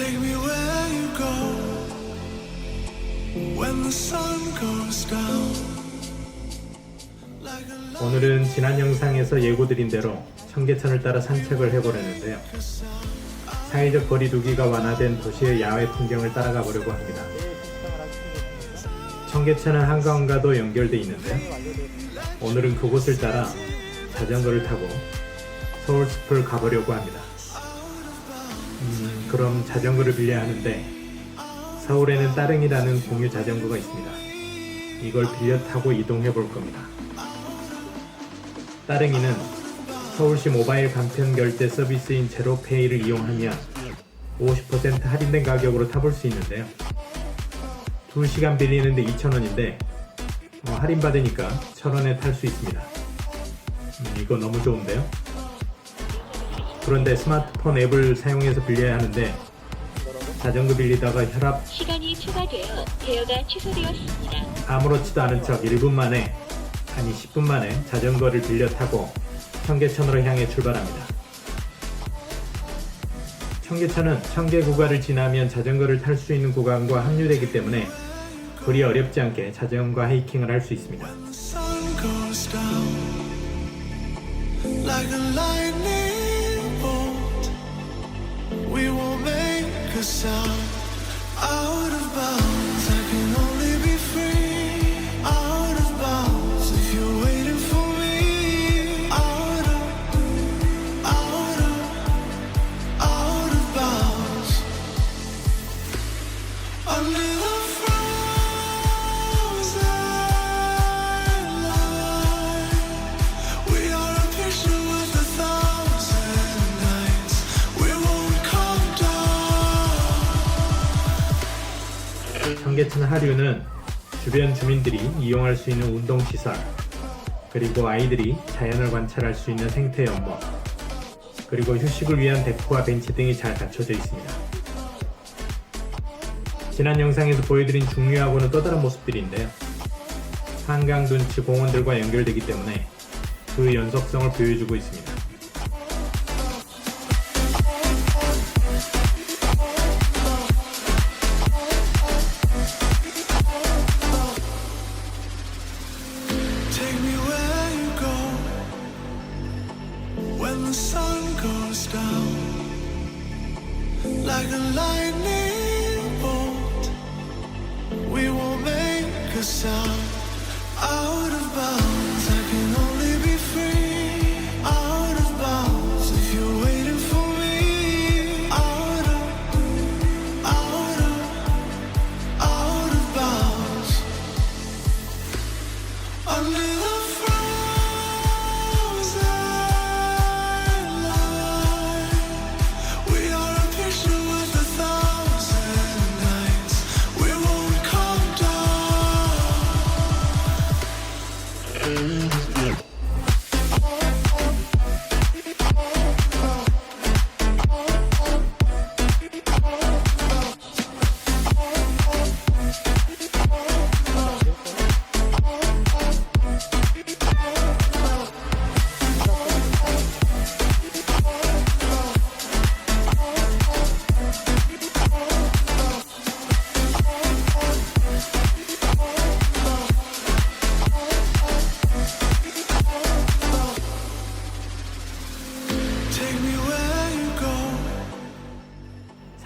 Take me where you go when the sun goes down. 오늘은 지난 영상에서 예고드린 대로 청계천을 따라 산책을 해보려는데요. 사회적 거리두기가 완화된 도시의 야외 풍경을 따라가 보려고 합니다. 청계천은 한강과도 연결돼 있는데 오늘은 그곳을 따라 자전거를 타고 서울 숲을 가보려고 합니다. 음, 그럼 자전거를 빌려야 하는데 서울에는 따릉이라는 공유 자전거가 있습니다. 이걸 빌려 타고 이동해 볼 겁니다. 따릉이는 서울시 모바일 간편 결제 서비스인 제로페이를 이용하면 50% 할인된 가격으로 타볼 수 있는데요. 2시간 빌리는데 2,000원인데 어, 할인받으니까 1,000원에 탈 수 있습니다. 음, 이거 너무 좋은데요? 그런데 스마트폰 앱을 사용해서 빌려야 하는데 자전거 빌리다가 혈압 시간이 초과되어 대여가 취소되었습니다. 아무렇지도 않은 척 1분 만에 아니 10분 만에 자전거를 빌려 타고 청계천으로 향해 출발합니다. 청계천은 청계 구간을 지나면 자전거를 탈 수 있는 구간과 합류되기 때문에 그리 어렵지 않게 자전거 하이킹을 할 수 있습니다. yourself out of bounds. 청계천 하류는 주변 주민들이 이용할 수 있는 운동시설, 그리고 아이들이 자연을 관찰할 수 있는 생태 연못, 그리고 휴식을 위한 데크와 벤치 등이 잘 갖춰져 있습니다. 지난 영상에서 보여드린 중요하고는 또 다른 모습들인데요. 한강 둔치 공원들과 연결되기 때문에 그 연속성을 보여주고 있습니다.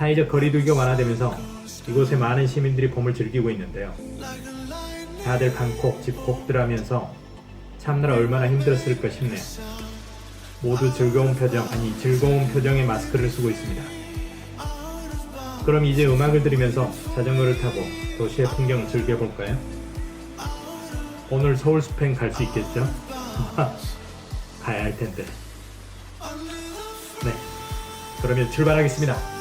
사회적 거리두기가 완화되면서 이곳에 많은 시민들이 봄을 즐기고 있는데요. 다들 방콕, 집콕들 하면서 참느라 얼마나 힘들었을까 싶네요. 모두 즐거운 표정, 아니 즐거운 표정의 마스크를 쓰고 있습니다. 그럼 이제 음악을 들으면서 자전거를 타고 도시의 풍경을 즐겨볼까요? 오늘 서울 숲행 갈 수 있겠죠? 가야 할 텐데. 네. 그러면 출발하겠습니다.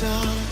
Sound